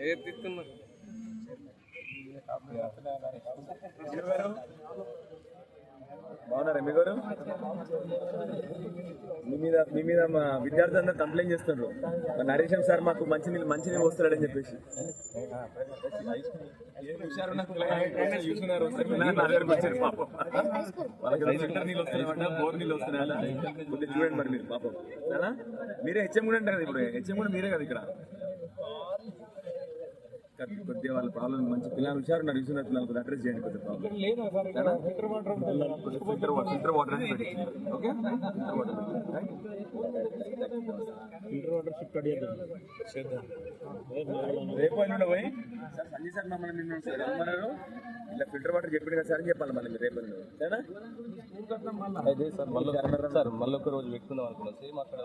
ఏ తిస్తున్నా బాగున్నారా మీ గారు? మీ మీద మీ మీద మా విద్యార్థులందరూ కంప్లైంట్ చేస్తున్నారు మా నరేషన్ సార్ మాకు మంచి నీళ్ళు మంచి నీళ్ళు వస్తున్నాడని చెప్పేసి. చూడండి మరి మీరు పాపం? మీరే హెచ్ఎం కూడా అంటారు కదా ఇప్పుడు హెచ్ఎం కూడా మీరే కదా ఇక్కడ? కొద్దిగా వాళ్ళ ప్రాబ్లం మంచి పిల్లలు హుషారు ఉన్నారు విశ్వనాథ్ పిల్లలు కొద్దిగా అడ్రస్ చేయండి కొద్దిగా filter water filter water okay? Filter water filter water shift చేద్దాం. రేపు ఎల్లుండి పోయి? సార్ సంజయ్ సార్ మమ్మల్ని నిన్ను సార్ ఏమన్నారు ఇలా ఫిల్టర్ వాటర్ చెప్పింది కదా సార్ అని చెప్పాలి మళ్ళీ మీరు రేపు. సరేనా? అదే సార్ మళ్ళీ సార్ మళ్ళీ ఒక రోజు పెట్టుకుందాం అనుకున్నాం. సేమ్ అక్కడ